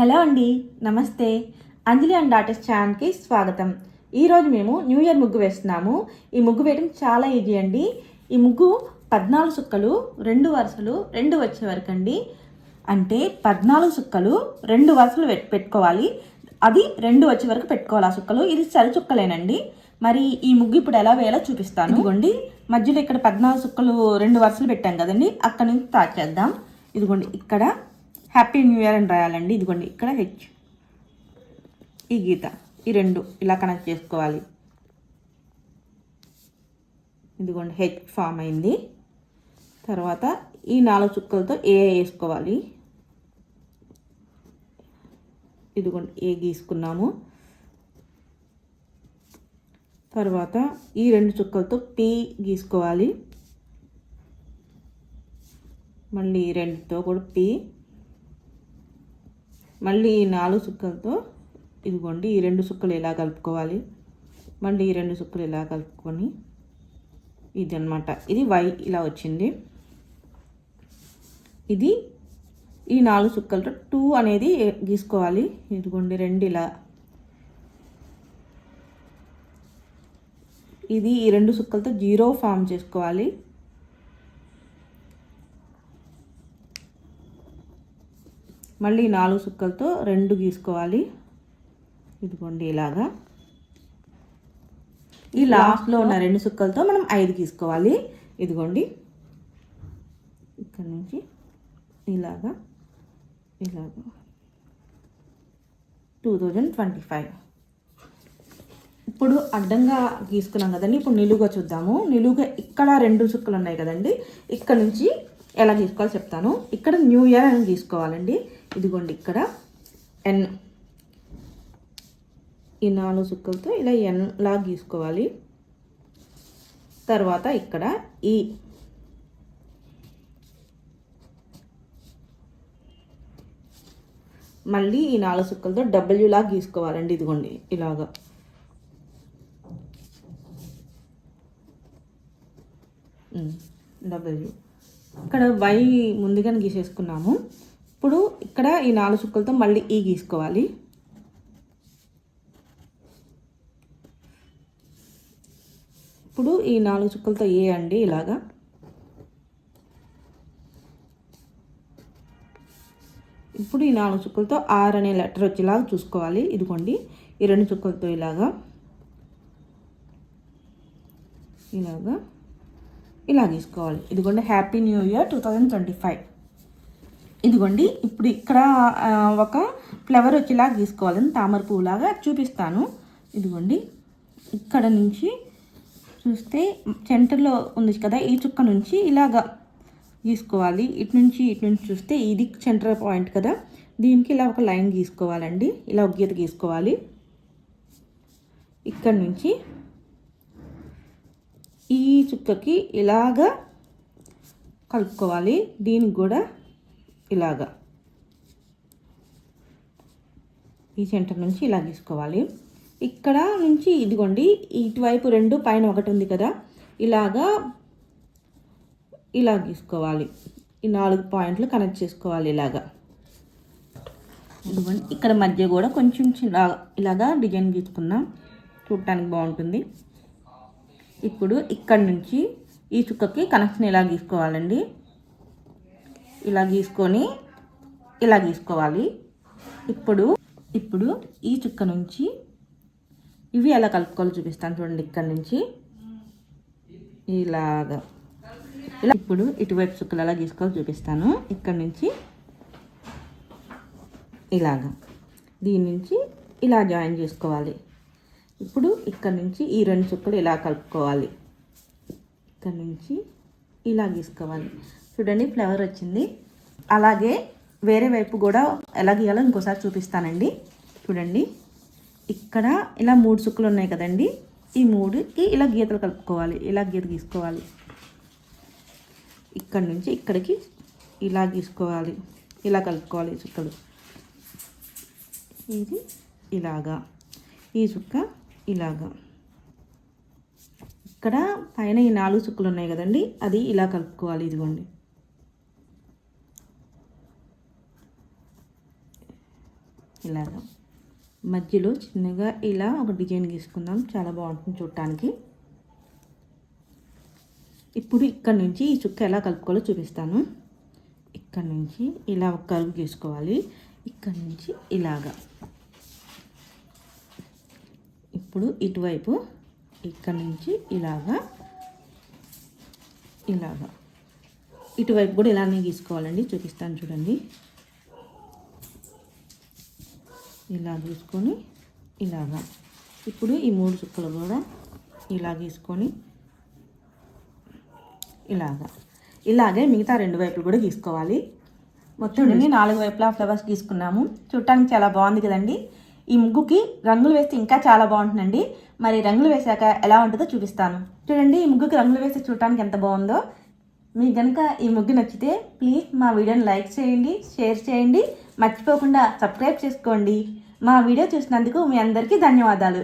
Hello అండి నమస్తే. అంజలి and daughters ఛానల్కి స్వాగతం. ఈరోజు మేము న్యూ ఇయర్ ముగ్గు వేస్తున్నాము. ఈ ముగ్గు వేయడం చాలా ఈజీ అండి. ఈ ముగ్గు పద్నాలుగు సుక్కలు రెండు వరుసలు రెండు వచ్చే వరకు అండి. అంటే పద్నాలుగు సుక్కలు రెండు వరుసలు పెట్- పెట్టుకోవాలి. అది రెండు వచ్చే వరకు పెట్టుకోవాలి ఆ సుక్కలు. ఇది సరి చుక్కలేనండి మరి ఈ ముగ్గు ఇప్పుడు ఎలా వేయాలో చూపిస్తాను. ఇదిగోండి. మధ్యలో ఇక్కడ పద్నాలుగు సుక్కలు రెండు వరుసలు పెట్టాం కదండి. అక్కడ నుంచి స్టార్ట్ చేద్దాం. ఇదిగోండి ఇక్కడ హ్యాపీ న్యూ ఇయర్ అని రాయాలండి. ఇదిగోండి ఇక్కడ హెచ్ ఈ గీత ఈ రెండు ఇలా కనెక్ట్ చేసుకోవాలి. ఇదిగోండి హెచ్ ఫామ్ అయింది. తర్వాత ఈ నాలుగు చుక్కలతో ఏ వేసుకోవాలి. ఇదిగోండి ఏ గీసుకున్నాము. తర్వాత ఈ రెండు చుక్కలతో పి గీసుకోవాలి. మళ్ళీ ఈ రెండుతో కూడా పి మళ్ళీ ఈ నాలుగు చుక్కలతో ఇదిగోండి ఈ రెండు చుక్కలు ఎలా కలుపుకోవాలి? మళ్ళీ ఈ రెండు చుక్కలు ఎలా కలుపుకొని ఇది అనమాట ఇది వై ఇలా వచ్చింది. ఇది ఈ నాలుగు చుక్కలతో టూ అనేది గీసుకోవాలి. ఇదిగోండి రెండు ఇలా. ఇది ఈ రెండు చుక్కలతో జీరో ఫామ్ చేసుకోవాలి. మళ్ళీ నాలుగు చుక్కలతో రెండు గీసుకోవాలి. ఇదిగోండి ఇలాగా. ఈ లాస్ట్లో ఉన్న రెండు చుక్కలతో మనం ఐదు గీసుకోవాలి. ఇదిగోండి. ఇక్కడ నుంచి ఇలాగా ఇలాగా. Two thousand twenty five. ఇప్పుడు అడ్డంగా గీసుకున్నాం కదండి. ఇప్పుడు నిలువుగా చూద్దాము. నిలువుగా ఇక్కడ రెండు చుక్కలు ఉన్నాయి కదండి. ఇక్కడ నుంచి ఎలా తీసుకోవాలో చెప్తాను. ఇక్కడ న్యూ ఇయర్ అని తీసుకోవాలండి. ఇదిగోండి ఇక్కడ ఎన్ ఈ నాలుగు చుక్కలతో ఇలా ఎన్ లా గీసుకోవాలి తర్వాత ఇక్కడ ఈ మళ్ళీ ఈ నాలుగు చుక్కలతో డబ్ల్యూలా గీసుకోవాలండి ఇదిగోండి ఇలాగా. డబ్ల్యూ ఇక్కడ వై ముందుగానే గీసేసుకున్నాము. ఇప్పుడు ఇక్కడ ఈ నాలుగు చుక్కలతో మళ్ళీ ఈ గీసుకోవాలి. ఇప్పుడు ఈ నాలుగు చుక్కలతో ఏ అండి ఇలాగా? ఇప్పుడు ఈ నాలుగు చుక్కలతో ఆర్ అనే లెటర్ వచ్చేలాగా చూసుకోవాలి. ఇదిగోండి ఈ రెండు చుక్కలతో ఇలాగా. ఇలాగా. ఇలా తీసుకోవాలి ఇదిగోండి happy new year two thousand twenty five ఇదిగోండి ఇప్పుడు ఇక్కడ ఒక ఫ్లవర్ వచ్చేలా గీసుకోవాలని తామర పువ్వులాగా చూపిస్తాను. ఇదిగోండి ఇక్కడ నుంచి చూస్తే సెంటర్లో ఉంది కదా ఈ చుక్క నుంచి ఇలాగా గీసుకోవాలి ఇటు నుంచి ఇటు నుంచి చూస్తే ఇది సెంటర్ పాయింట్ కదా. దీనికి ఇలా ఒక లైన్ గీసుకోవాలండి ఇలా ఒక గీత గీసుకోవాలి. ఇక్కడ నుంచి ఈ చుక్కకి ఇలాగా కలుపుకోవాలి. దీనికి కూడా ఇలాగా. ఈ సెంటర్ నుంచి ఇలా గీసుకోవాలి. ఇక్కడ నుంచి ఇదిగోండి ఇటువైపు రెండు పైన ఒకటి ఉంది కదా. ఇలాగా ఇలా గీసుకోవాలి. ఈ నాలుగు పాయింట్లు కనెక్ట్ చేసుకోవాలి ఇలాగా. ఇదిగోండి ఇక్కడ మధ్య కూడా కొంచెం చిన్న ఇలాగా డిజైన్ గీసుకుందాం. చూడటానికి బాగుంటుంది. ఇప్పుడు ఇక్కడ నుంచి ఈ చుక్కకి కనెక్షన్ ఇలా గీసుకోవాలండి? ఇలా గీసుకొని ఇలా గీసుకోవాలి. ఇప్పుడు ఇప్పుడు ఈ చుక్క నుంచి ఇవి ఎలా కలుపుకోవాలో చూపిస్తాను చూడండి ఇక్కడ నుంచి. ఇలాగా. ఇలా ఇప్పుడు ఇటువైపు చుక్కలు ఎలా గీసుకోవాలో చూపిస్తాను. ఇక్కడ నుంచి ఇలాగా. దీని నుంచి ఇలా జాయిన్ చేసుకోవాలి. ఇప్పుడు ఇక్కడ నుంచి ఈ రెండు చుక్కలు ఇలా కలుపుకోవాలి. ఇక్కడ నుంచి ఇలా గీసుకోవాలి. చూడండి ఫ్లవర్ వచ్చింది. అలాగే వేరే వైపు కూడా ఎలా గీయాలో ఇంకోసారి చూపిస్తానండి. చూడండి ఇక్కడ ఇలా మూడు చుక్కలు ఉన్నాయి కదండి. ఈ మూడుకి ఇలా గీతలు కలుపుకోవాలి. ఇలా గీత గీసుకోవాలి. ఇక్కడ నుంచి ఇక్కడికి ఇలా గీసుకోవాలి. ఇలా కలుపుకోవాలి చుక్కలు. ఇది ఇలాగా. ఈ చుక్క ఇలాగా. ఇక్కడ పైన ఈ నాలుగు చుక్కలు ఉన్నాయి కదండి అది ఇలా కలుపుకోవాలి ఇదిగోండి. ఇలాగ. మధ్యలో చిన్నగా ఇలా ఒక డిజైన్ గీసుకుందాం చాలా బాగుంటుంది చూడటానికి. ఇప్పుడు ఇక్కడ నుంచి ఈ చుక్క ఎలా కలుపుకోవాలో చూపిస్తాను. ఇక్కడ నుంచి ఇలా ఒక కలుపు గీసుకోవాలి ఇక్కడ నుంచి ఇలాగా. ఇప్పుడు ఇటువైపు ఇక్కడ నుంచి ఇలాగా ఇలాగా. ఇటువైపు కూడా ఇలానే గీసుకోవాలండి చూపిస్తాను చూడండి. ఇలా గీసుకొని ఇలాగా. ఇప్పుడు ఈ మూడు చుక్కలు కూడా ఇలా గీసుకొని ఇలాగా. ఇలాగే మిగతా రెండు వైపులు కూడా గీసుకోవాలి. మొత్తం నాలుగు వైపులా ఫ్లవర్స్ గీసుకున్నాము. చూడటానికి చాలా బాగుంది కదండి. ఈ ముగ్గుకి రంగులు వేస్తే ఇంకా చాలా బాగుంటుందండి. మరి రంగులు వేసాక ఎలా ఉంటుందో చూపిస్తాను. చూడండి ఈ ముగ్గుకి రంగులు వేస్తే చూడటానికి ఎంత బాగుందో. మీకు కనుక ఈ ముగ్గు నచ్చితే ప్లీజ్ మా వీడియోని లైక్ చేయండి షేర్ చేయండి. మర్చిపోకుండా సబ్స్క్రైబ్ చేసుకోండి. మా వీడియో చూసినందుకు మీ అందరికీ ధన్యవాదాలు.